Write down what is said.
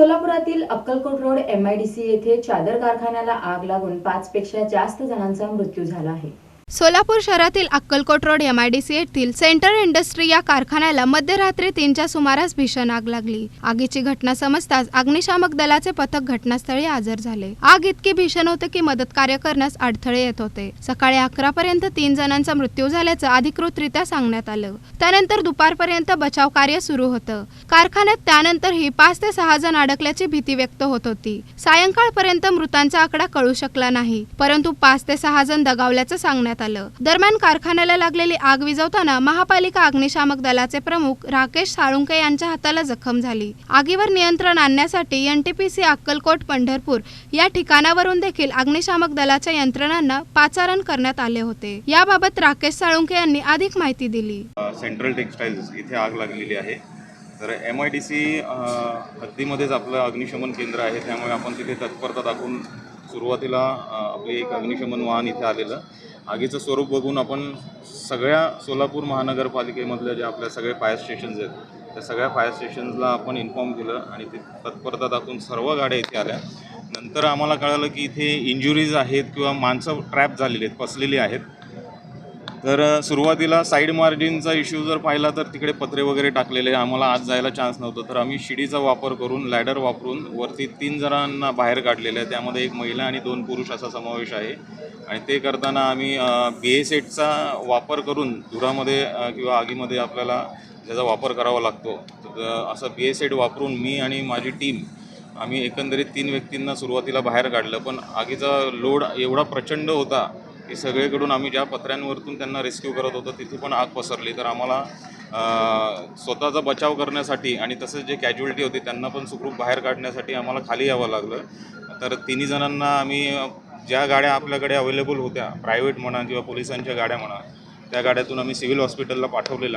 सोलापुरातील Akkalkot road MIDC येथे चादर कारखान्याला आग लागून पाच पेक्षा जास्त जणांचा मृत्यू झाला आहे. सोलापूर शहरातील अक्कलकोट रोड एमआयडीसी येथील सेंटर इंडस्ट्री या कारखान्याला मध्यरात्री तीनच्या सुमारास भीषण आग लागली. आगीची घटना समजताच अग्निशामक दलाचे पथक घटनास्थळी हजर झाले. आग इतकी भीषण होते की मदत कार्य करण्यास अडथळे येत होते. सकाळी अकरा पर्यंत तीन जणांचा मृत्यू झाल्याचं अधिकृतरित्या सांगण्यात आलं. त्यानंतर दुपारपर्यंत बचाव कार्य सुरू होतं. कारखान्यात त्यानंतरही पाच ते सहा जण अडकल्याची भीती व्यक्त होत होती. सायंकाळपर्यंत मृतांचा आकडा कळू शकला नाही परंतु पाच ते सहा जण दगावल्याचं सांगण्यात आलं. दरम्यान कारखान्याला लागलेली आग विझवताना महापालिका अग्निशामक दलाचे प्रमुख राकेश साळुंके यांच्या हाताला जखम झाली. आगीवर नियंत्रण आणण्यासाठी एनटीपीसी अक्कलकोट पंढरपूर या ठिकाणावरून देखील अग्निशामक दलाच्या यंत्रणांना पाचारण करण्यात आले होते. याबाबत राकेश साळुंके यांनी अधिक माहिती दिली. सेंट्रल टेक्सटाईल्स इथे आग लागलेली आहे. तर एम आय डी सी हद्दीमध्येच आपलं अग्निशमन केंद्र आहे. त्यामुळे आपण तिथे तत्परता दाखवून सुरुवातीला आपले एक अग्निशमन वाहन इथे आलेलं. आगीचं स्वरूप बघून आपण सगळ्या सोलापूर महानगरपालिकेमधल्या ज्या आपल्या सगळे फायर स्टेशन्स आहेत त्या सगळ्या फायर स्टेशन्सला आपण इन्फॉर्म केलं आणि ते तत्परता दाखवून सर्व गाड्या इथे आल्या. नंतर आम्हाला कळालं की इथे इंजुरीज आहेत किंवा माणसं ट्रॅप झालेली आहेत फसलेली आहेत. तर सुरुवातीला साईड मार्जिनचा इश्यू जर पाहिला तर तिकडे पत्रे वगैरे टाकलेले आम्हाला आज जायला चान्स नव्हतं. तर आम्ही शिडीचा वापर करून लॅडर वापरून वरती तीन जणांना बाहेर काढलेलं आहे त्यामध्ये एक महिला आणि दोन पुरुष असा समावेश आहे. आणि ते करताना आम्ही बी एस एटचा वापर करून धुरामध्ये किंवा आगीमध्ये आपल्याला त्याचा वापर करावा लागतो. तर असं बी एस एट वापरून मी आणि माझी टीम आम्ही एकंदरीत तीन व्यक्तींना सुरुवातीला बाहेर काढलं. पण आगीचा लोड एवढा प्रचंड होता की सगळीकडून आम्ही ज्या पत्र्यांवरतून त्यांना रेस्क्यू करत होतो तिथे पण आग पसरली. तर आम्हाला स्वतःचा बचाव करण्यासाठी आणि तसंच जे कॅज्युअल्टी होती त्यांना पण सुखरूप बाहेर काढण्यासाठी आम्हाला खाली यावं लागलं. तर तिन्ही जणांना आम्ही ज्या गाड्या आपल्याकडे अवेलेबल होत्या प्रायव्हेट म्हणा किंवा पोलिसांच्या गाड्या म्हणा त्या गाड्यातून आम्ही सिव्हिल हॉस्पिटलला पाठवलेला.